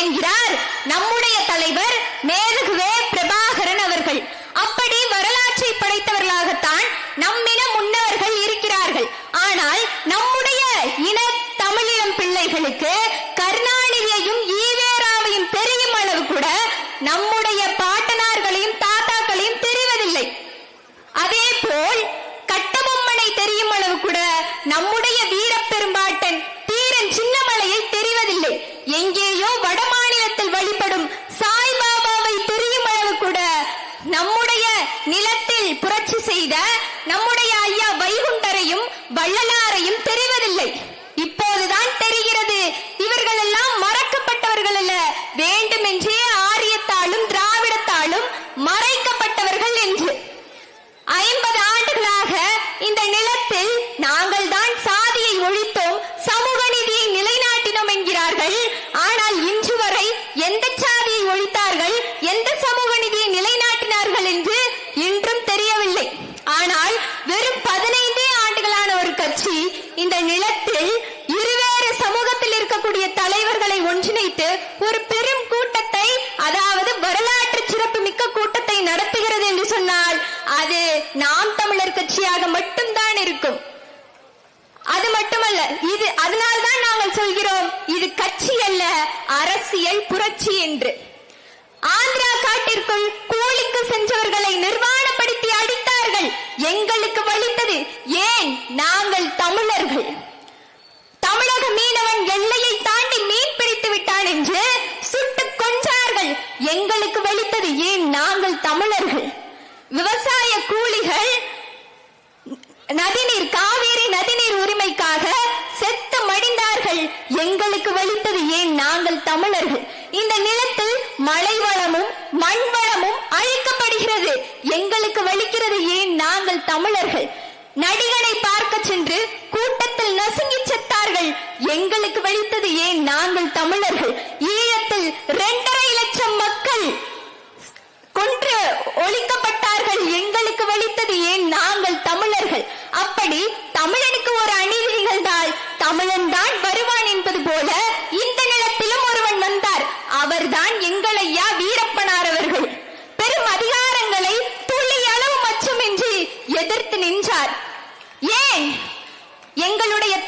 என்கிறார் நம்முடைய தலைவர் மேதகுவே பிரபாகரன் அவர்கள். அப்படி வரலாற்றை படைத்தவர்களாகத்தான் நம்மின முன்னவர்கள் இருக்கிறார்கள். ஆனால் நம்முடைய இன தமிழினம் பிள்ளைகளுக்கு கருணாநிதியையும் ஈவேராவையும் தெரியும் அளவு கூட நம்முடைய பாட்டனார்களையும் தாத்தாக்களையும் தெரிவதில்லை. அதே போல் கட்டபொம்மனை தெரியும் அளவு கூட நம்முடைய செய்த நம்முடைய ஐயா வைகுண்டரையும் வள்ளலாரையும் தெரிவதில்லை. இப்போதுதான் தெரிகிறது. இவர்கள் எல்லாம் மறக்கப்பட்டவர்கள் அல்ல. வேண்டுமென்றே ஆரியத்தாலும் திராவிடத்தாலும் மறைக்கப்பட்டவர்கள் என்று. ஐம்பது ஆண்டுகளாக இந்த நிலத்தில் நாங்கள் இந்த நிலத்தில் இருவேறு சமூகத்தில் இருக்கக்கூடிய தலைவர்களை ஒன்றிணைத்து ஒரு பெரும் கூட்டத்தை அதாவது வரலாற்று சிறப்பு மிக்க கூட்டத்தை நடத்துகிறது என்று சொன்னால் அது நாம் தமிழர் கட்சியாக மட்டும்தான் இருக்கும். அது மட்டுமல்ல இது அதனால்தான் நாங்கள் சொல்கிறோம் இது கட்சி அல்ல அரசியல் புரட்சி என்று. ஆந்திரா காட்டிற்குள் கூலிக்கு சென்றவர்களை நிர்வாணப்படுத்தி அடித்தார்கள். எங்களுக்கு வலித்தது. ஏன்? நாங்கள் தமிழர்கள் எங்களுக்கு வெளித்தது ஏன் நாங்கள் தமிழர்கள்? விவசாய கூலிகள் நதிநீர் காவேரி நதிநீர் உரிமைக்காக செத்து மடிந்தார்கள். எங்களுக்கு வெளித்தது ஏன் நாங்கள் தமிழர்கள்? இந்த நிலத்தில் மழை வளமும் மண் வளமும் அழிக்கப்படுகிறது. எங்களுக்கு வலிக்கிறது ஏன் நாங்கள் தமிழர்கள்? நடிகனை பார்க்க சென்று கூட்டத்தில் நசுங்கி செத்தார்கள். எங்களுக்கு வலித்தது ஏன் நாங்கள் தமிழர்கள்? அவர்தான் எங்கள் ஐயா வீரப்பனார் அவர்கள். பெரும் அதிகாரங்களை துளி அளவு மட்டுமின்றி எதிர்த்து நின்றார். ஏன்? எங்களுடைய